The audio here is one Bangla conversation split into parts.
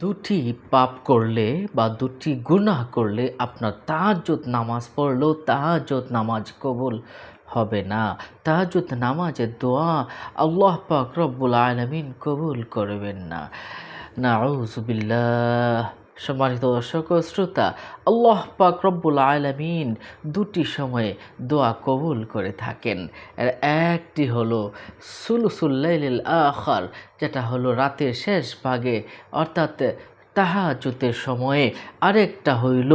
দুটি পাপ করলে বা দুটি গুনাহ করলে আপনার তাহাজ্জুদ নামাজ পড়লেও তাহাজ্জুদ নামাজ কবুল হবে না। তাহাজ্জুদ নামাজের দোয়া আল্লাহ পাক রব্বুল আলমিন কবুল করবেন না। নাউজুবিল্লাহ সম্মানিত দর্শক শ্রোতা, আল্লাহ পাক রব্বুল আলামিন দুটি সময়ে দোয়া কবুল করে থাকেন। এর একটি হলো সুলুসুল্লাইল আখার, যেটা হলো রাতের শেষ ভাগে, অর্থাৎ তাহাজুতের সময়ে। আরেকটা হইল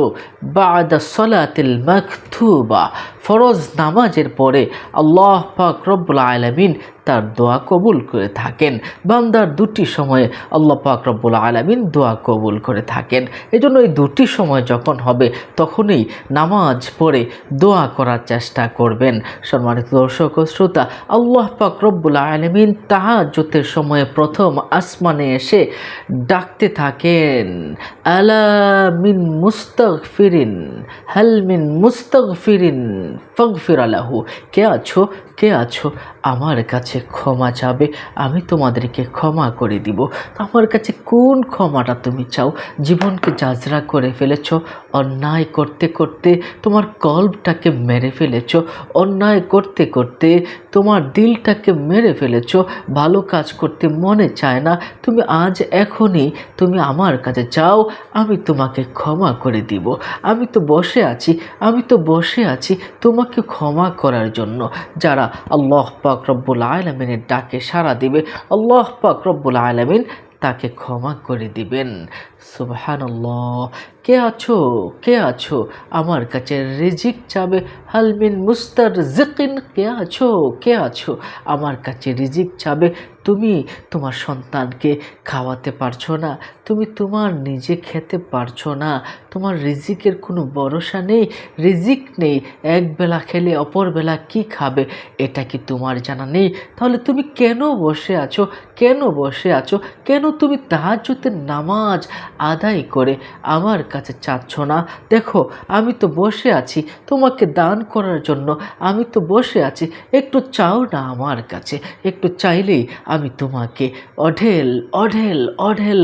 বাদা সলাতিল মাকথুবা ফরজ নামাজের পরে আল্লাহ পাক রব্বুল আলামিন তার দোয়া কবুল করে থাকেন। বান্দার দুটি সময়ে আল্লাহ পাক রব্বুল আলামিন দোয়া কবুল করে থাকেন। এজন্য এই দুটি সময় যখন হবে, তখনই নামাজ পড়ে দোয়া করার চেষ্টা করবেন। সম্মানিত দর্শক ও শ্রোতা, আল্লাহ পাক রব্বুল আলামিন তাহাজ্জুতের সময়ে প্রথম আসমানে এসে ডাকতে থাকেন, আলা মিন মুস্তাগফিরিন? হাল মিন মুস্তাগফিরিন? ফাগফির আলাহু কে আছো? কে আছো? আমার কাছে ক্ষমা চাবে, আমি তোমাদেরকে ক্ষমা করে দিব। আমার কাছে কোন ক্ষমাটা তুমি চাও? জীবনকে যাজরা করে ফেলেছ, অন্যায় করতে করতে তোমার কল্পটাকে মেরে ফেলেছ, অন্যায় করতে করতে তোমার দিলটাকে মেরে ফেলেছ, ভালো কাজ করতে মনে চায় না, তুমি আজ এখনই তুমি আমার কাছে যাও আমি তোমাকে ক্ষমা করে দিব। আমি তো বসে আছি, আমি তো বসে আছি তোমাকে ক্ষমা করার জন্য। যারা আল্লাহ পাক রব্বুল আলমিনের ডাকে সাড়া দিবে। আল্লাহ পাক রব্বুল আলমিন তাকে ক্ষমা করে দিবেন। সুবহানাল্লাহ। কে আছো? কে আছো? আমার কাছে রিজিক চাবে। হালমিন মুস্তার জিকিন কে আছো? কে আছো? আমার কাছে রিজিক চাবে। তুমি তোমার সন্তানকে খাওয়াতে পারছ না, তুমি তোমার নিজে খেতে পারছ না, তোমার রিজিকের কোনো ভরসা নেই, রিজিক নেই, এক বেলা খেলে অপর বেলা কি খাবে, এটা কি তোমার জানা নেই? তাহলে তুমি কেন বসে আছো? কেন বসে আছো? কেন তুমি তাহাজ্জুদের নামাজ আদায় করে আমার কাছে চাচ্ছ না? দেখো, আমি তো বসে আছি, তোমাকে দান করার জন্য আমি তো বসে আছি, একটু চাও না আমার কাছে, একটু চাইলেই আমি তোমাকে অঢেল অঢেল অঢেল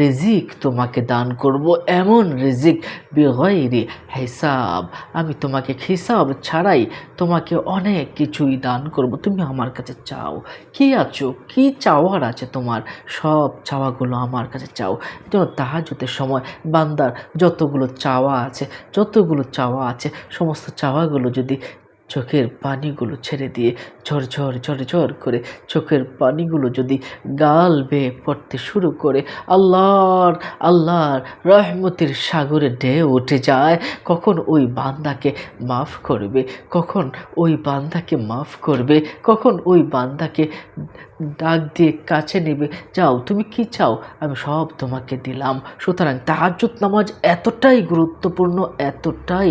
রিজিক তোমাকে দান করব, এমন রিজিক বেগৈরি হিসাব। আমি তোমাকে হিসাব ছাড়াই তোমাকে অনেক কিছুই দান করব। তুমি আমার কাছে চাও। কি আছো? কি চাওয়ার আছে তোমার? সব চাওয়াগুলো আমার কাছে চাও। যেন তাহাজুতের সময় বান্দার যতগুলো চাওয়া আছে, যতগুলো চাওয়া আছে, সমস্ত চাওয়াগুলো যদি চোখের পানিগুলো ছেড়ে দিয়ে ঝরঝর ঝরঝর করে চোখের পানিগুলো যদি গাল বেয়ে পড়তে শুরু করে, আল্লাহর আল্লাহর রহমতের সাগরে ঢেউ উঠে যায়, কখন ওই বান্দাকে মাফ করবে, কখন ওই বান্দাকে মাফ করবে, কখন ওই বান্দাকে ডাক দিয়ে কাছে নেবে, যাও, তুমি কি চাও? আমি সব তোমাকে দিলাম। সুতরাং তাহাজ্জুদ নামাজ এতটাই গুরুত্বপূর্ণ এতটাই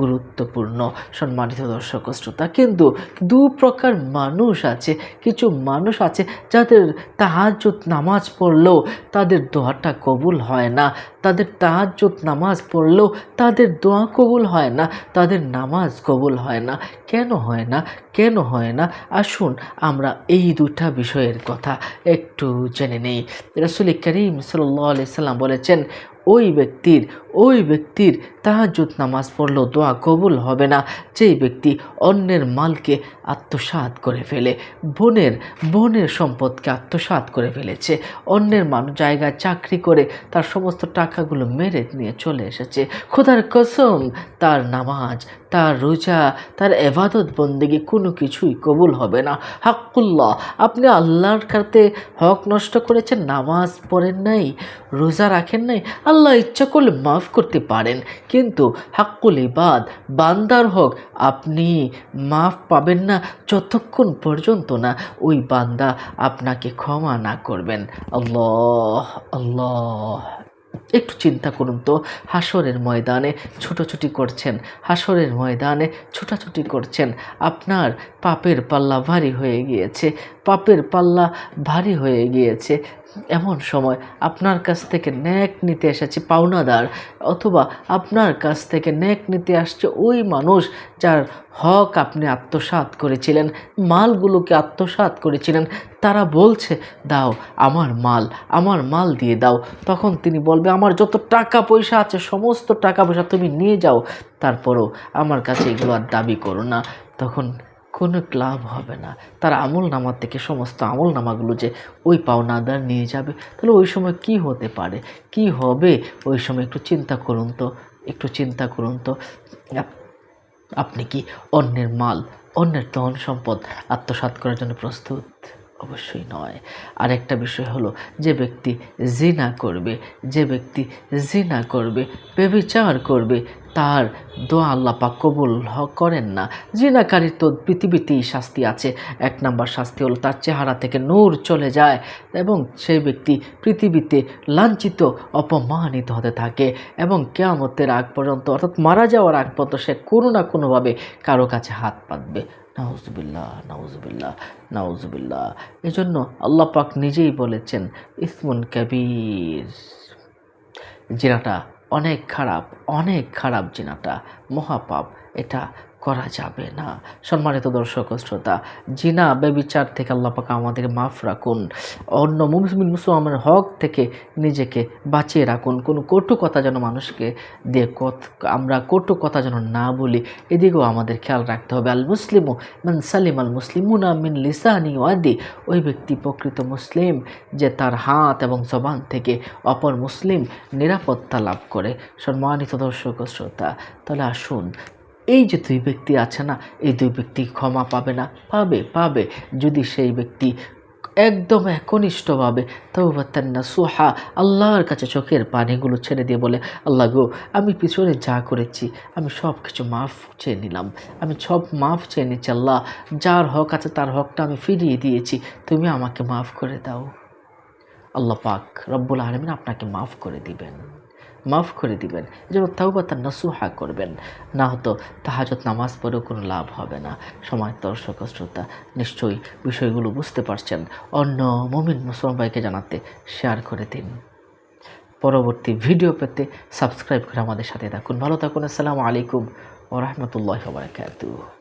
গুরুত্বপূর্ণ। সম্মানিত দর্শক শ্রোতা কিন্তু দু প্রকার মানুষ আছে, কিছু মানুষ আছে যাদের তাহাজ নামাজ পড়লেও তাদের দোয়াটা কবুল হয় না। তাদের তাহাজ্জুদ নামাজ পড়লেও তাদের দোয়া কবুল হয় না, তাদের নামাজ কবুল হয় না। কেন হয় না? কেন হয় না? আসুন আমরা এই দুটা বিষয়ের কথা একটু জেনে নেই। রসুল করিম সাল্লি সাল্লাম বলেছেন, ওই ব্যক্তির ওই ব্যক্তির তাহাজুদ নামাজ পড়লেও দোয়া কবুল হবে না। যেই ব্যক্তি অন্যের মালকে আত্মসাৎ করে ফেলে, বোনের বোনের সম্পদকে আত্মসাৎ করে ফেলেছে, অন্যের মানুষ জায়গায় চাকরি করে তার সমস্ত টাকাগুলো মেরে নিয়ে চলে এসেছে। খোদার কসম, তার নামাজ, তার রোজা, তার এবাদত বন্দেগি কোনো কিছুই কবুল হবে না। হাক্কুল্লাহ, আপনি আল্লাহর কাছে হক নষ্ট করেছেন, নামাজ পড়েন নাই, রোজা রাখেন নাই, আল্লাহ ইচ্ছা করলে মাফ করতে পারেন। কিন্তু হাক্কুল ইবাদ, বান্দার হক আপনি মাফ পাবেন না, যতক্ষণ পর্যন্ত না ওই বান্দা আপনাকে ক্ষমা না করবেন। আল্লাহ আল্লাহ। একটু চিন্তা করুন তো। হাসরের ময়দানে ছোটাছুটি করছেন। হাসরের ময়দানে ছোটাছুটি করছেন। আপনার পাপের পাল্লা ভারী হয়ে গিয়েছে। পাপের পাল্লা ভারী হয়ে গিয়েছে। এমন সময় আপনার কাছ থেকে ন্যাক নিতে এসেছে পাওনাদার, অথবা আপনার কাছ থেকে ন্যাক নিতে আসছে ওই মানুষ যার হক আপনি আত্মসাৎ করেছিলেন, মালগুলোকে আত্মসাৎ করেছিলেন। তারা বলছে, দাও আমার মাল আমার মাল দিয়ে দাও। তখন তিনি বলবে, আমার যত টাকা পয়সা আছে, সমস্ত টাকা পয়সা তুমি নিয়ে যাও, তারপরও আমার কাছে এগুলো আর দাবি করো না। তখন কোনো লাভ হবে না। তার আমল নামার থেকে সমস্ত আমল নামাগুলো যে ওই পাওনাদার নিয়ে যাবে, তাহলে ওই সময় কি হতে পারে? কি হবে? ওই সময় একটু চিন্তা করুন তো, একটু চিন্তা করুন তো। আপনি কি অন্যের মাল, অন্যের ধন সম্পদ আত্মসাৎ করার জন্য প্রস্তুত? অবশ্যই নয়। আরেকটা বিষয় হলো, যে ব্যক্তি জিনা করবে, যে ব্যক্তি জিনা করবে বেবিচার করবে তার দোয়া আল্লাহ পাক কবুল করেন না। জিনাকারীর তো পৃথিবীতেই শাস্তি আছে। এক নাম্বার শাস্তি হলো তার চেহারা থেকে নূর চলে যায় এবং সেই ব্যক্তি পৃথিবীতে লাঞ্ছিত, অপমানিত হতে থাকে এবং কেয়ামতের আগ পর্যন্ত, অর্থাৎ মারা যাওয়ার আগ পর্যন্ত সে কোনো না কোনোভাবে কারও কাছে হাত পাতবে। নাউজুবিল্লাহ নাউজুবিল্লাহ নাউজুবিল্লাহ। এই জন্য আল্লাহ পাক নিজেই বলেছেন, ইসমুন কবির। জিনাটা অনেক খারাপ অনেক খারাপ জিনাটা মহাপাপ। এটা করা যাবে না। সম্মানিত দর্শক শ্রোতা, জিনা বেবিচার থেকে আল্লাহ পাক আমাদের মাফ রাখুন। অন্য মুসলিম মুসলমানের হক থেকে নিজেকে বাঁচিয়ে রাখুন। কোনো কটু কথা যেন মানুষকে দিয়ে আমরা কটু কথা যেন না বলি, এদিকেও আমাদের খেয়াল রাখতে হবে। আল মুসলিমু মান সালিম, আল মুসলিমুনা মিন লিসানি ওয়াদি। ওই ব্যক্তি প্রকৃত মুসলিম যে তার হাত এবং জবান থেকে অপর মুসলিম নিরাপত্তা লাভ করে। সম্মানিত দর্শক শ্রোতা, তাহলে আসুন এই যে দুই ব্যক্তি আছে না, এই দুই ব্যক্তি ক্ষমা পাবে না। পাবে পাবে। যদি সেই ব্যক্তি একদম একনিষ্ঠভাবে তৌবাতান্না সুহা আল্লাহর কাছে চোখের পানিগুলো ছেড়ে দিয়ে বলে, আল্লাহ গো, আমি পিছনে যা করেছি, আমি সব কিছু মাফ চেয়ে নিলাম। আমি সব মাফ চেয়ে নিচ্ছি আল্লাহ। যার হক আছে তার হকটা আমি ফিরিয়ে দিয়েছি। তুমি আমাকে মাফ করে দাও। আল্লাহ পাক রব্বুল আলমিন আপনাকে মাফ করে দিবেন। মাফ করে দিবেন। যেন তাওবাতার নাসুহা করবেন। না হতো তাহাজত নামাজ পড়েও কোনো লাভ হবে না। সময় দর্শক শ্রোতা, নিশ্চয়ই বিষয়গুলো বুঝতে পারছেন। অন্য মমিন মুসলমান ভাইকে জানাতে শেয়ার করে দিন। পরবর্তী ভিডিও পেতে সাবস্ক্রাইব করে আমাদের সাথে থাকুন। ভালো থাকুন। আসসালামু আলাইকুম ও রহমতুল্লাহ বারকাতুহ।